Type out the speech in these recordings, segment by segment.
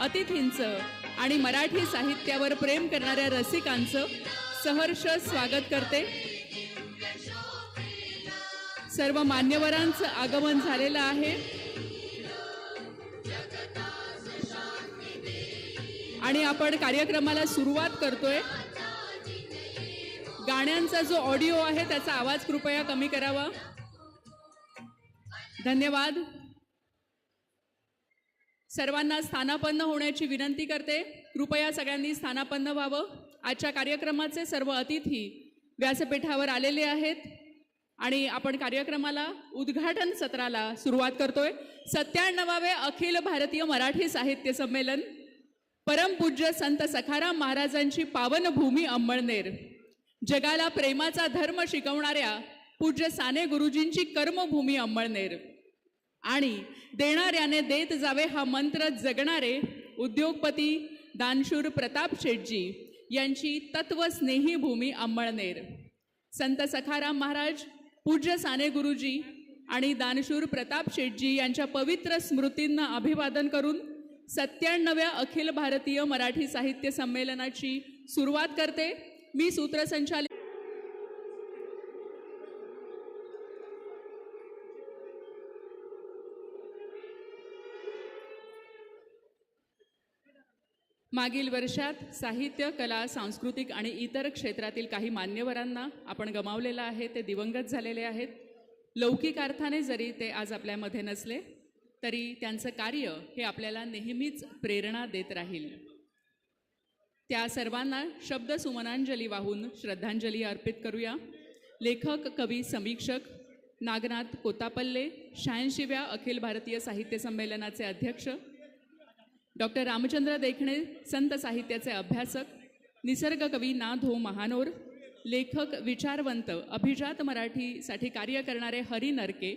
अतिथींचं आणि मराठी साहित्यावर प्रेम करणाऱ्या रसिकांचं सहर्ष स्वागत करते. सर्व मान्यवरांचं आगमन झालेलं आहे. आणि आपण कार्यक्रमाला सुरुवात करतोय. गाण्यांचा जो ऑडिओ आहे त्याचा आवाज कृपया कमी करावा. धन्यवाद. सर्वांना स्थानापन्न होण्याची विनंती करते. कृपया सगळ्यांनी स्थानापन्न व्हावं. आजच्या कार्यक्रमाचे सर्व अतिथी व्यासपीठावर आलेले आहेत. आणि आपण कार्यक्रमाला उद्घाटन सत्राला सुरुवात करतोय. सत्त्याण्णवावे अखिल भारतीय मराठी साहित्य संमेलन परमपूज्य संत सखाराम महाराजांची पावनभूमी अंमळनेर. जगाला प्रेमाचा धर्म शिकवणाऱ्या पूज्य साने गुरुजींची कर्मभूमी अंमळनेर. आणि देणाऱ्याने देत जावे हा मंत्र जगणारे उद्योगपती दानशूर प्रताप शेटजी यांची तत्वस्नेही भूमी अंमळनेर. संत सखाराम महाराज पूज्य साने गुरुजी आणि दानशूर प्रताप शेटजी यांच्या पवित्र स्मृतींना अभिवादन करून सत्त्याण्णव्या अखिल भारतीय मराठी साहित्य संमेलनाची सुरुवात करते. मी सूत्रसंचालित मागील वर्षात साहित्य कला सांस्कृतिक आणि इतर क्षेत्रातील काही मान्यवरांना आपण गमावलेलं आहे ते दिवंगत झालेले आहेत. लौकिक अर्थाने जरी ते आज आपल्यामध्ये नसले तरी त्यांचं कार्य हे आपल्याला नेहमीच प्रेरणा देत राहील. त्या सर्वांना शब्द सुमनांजली वाहून श्रद्धांजली अर्पित करूया. लेखक कवी समीक्षक नागनाथ कोतापल्ले शहाऐंशीव्या अखिल भारतीय साहित्य संमेलनाचे अध्यक्ष डॉक्टर रामचंद्र देखणे संत साहित्याचे अभ्यासक निसर्ग कवी ना धो हो महानोर लेखक विचारवंत अभिजात मराठीसाठी कार्य करणारे हरी नरके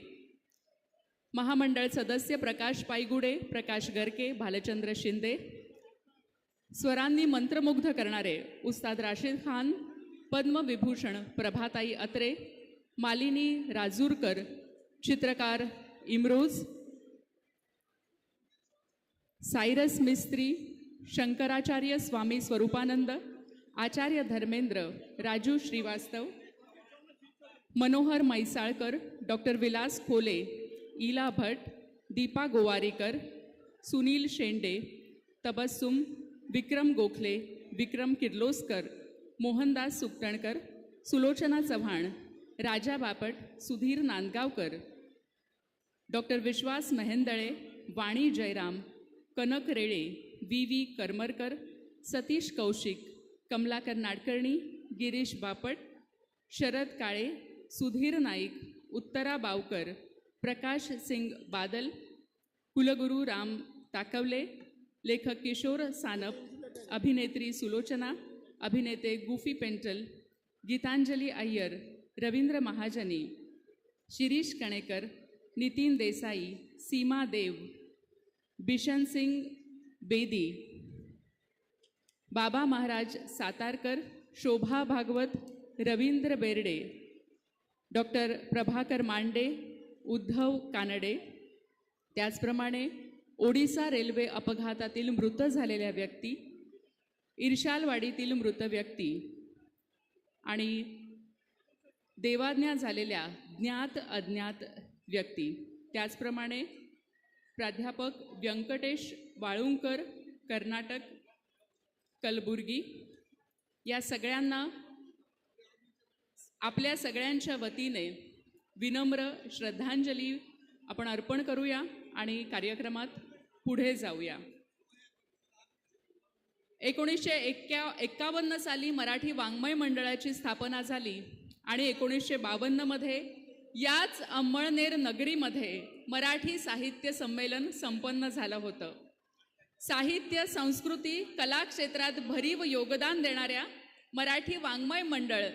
महामंडळ सदस्य प्रकाश पायगुडे प्रकाश गरके भालचंद्र शिंदे स्वरांनी मंत्रमुग्ध करणारे उस्ताद राशीद खान पद्मविभूषण प्रभाताई अत्रे मालिनी राजूरकर चित्रकार Imroz Cyrus Mistry Shankaracharya Swami Swaroopanand Acharya Dharmendra Raju Srivastava Manohar Maisalkar doctor Vilas Khole Ila Bhatt Deepa Gowariker Sunil Shende Tabassum Vikram Gokhale Vikram Kirloskar Mohandas Sukthankar Sulochana Chavan Raja Bapat Sudhir Nandgaonkar doctor Vishwas Mehendale Vani Jairam Kanak Rele V V. Karmarkar Satish Kaushik Kamalakar Nadkarni Girish Bapat Sharad Kale Sudhir Naik Uttara Baokar Prakash Singh Badal कुलगुरू राम ताकवले लेखक किशोर सानप अभिनेत्री सुलोचना अभिनेते गुफी पेंटल गीतांजली अय्यर रवींद्र महाजनी शिरीष कणेकर नितीन देसाई सीमा देव Bishan Singh Bedi Baba Maharaj Satarkar Shobha Bhagwat Ravindra Berde doctor Prabhakar Mande Uddhav Kanade. त्याचप्रमाणे Odisha railway अपघातातील मृत झालेल्या व्यक्ती इर्शालवाडीतील मृत व्यक्ती आणि देवाज्ञा झालेल्या ज्ञात अज्ञात व्यक्ती. त्याचप्रमाणे प्राध्यापक व्यंकटेश वाळुंकर कर्नाटक कलबुर्गी. या सगळ्यांना आपल्या सगळ्यांच्या वतीने विनम्र श्रद्धांजली आपण अर्पण करूया आणि कार्यक्रमात पुढे जाऊया. एकोणीसशे एक्क्या एक्कावन्न साली मराठी वाङ्मय मंडळाची स्थापना झाली आणि एकोणीसशे बावन्नमध्ये याच अंमळनेर नगरीमध्ये मराठी साहित्य संमेलन संपन्न झालं होतं. साहित्य संस्कृती कला क्षेत्रात भरीव योगदान देणाऱ्या मराठी वाङ्मय मंडळ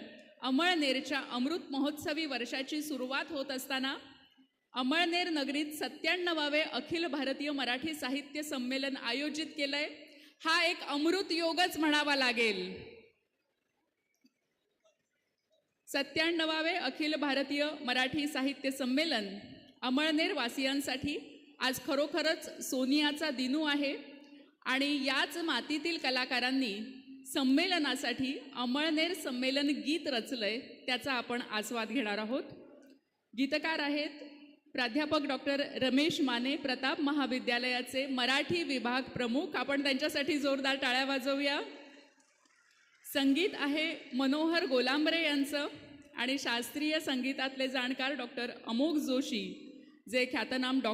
अमळनेरच्या अमृत महोत्सवी वर्षाची सुरुवात होत असताना अमळनेर नगरीत सत्त्याण्णवावे अखिल भारतीय मराठी साहित्य संमेलन आयोजित केलंय. हा एक अमृत योगच म्हणावा लागेल. सत्त्याण्णवावे अखिल भारतीय मराठी साहित्य संमेलन अमळनेर वासियांसाठी आज खरोखरच सोनियाचा दिनू आहे. आणि याच मातीतील कलाकारांनी संमेलनासाठी अमळनेर संमेलन गीत रचलंय त्याचा आपण आस्वाद घेणार आहोत. गीतकार आहेत प्राध्यापक डॉक्टर रमेश माने प्रताप महाविद्यालयाचे मराठी विभाग प्रमुख. आपण त्यांच्यासाठी जोरदार टाळ्या वाजवूया. संगीत आहे मनोहर गोलांबरे यांचं आणि शास्त्रीय संगीतातले जाणकार डॉक्टर अमोघ जोशी जे ख्यातनाम डॉ.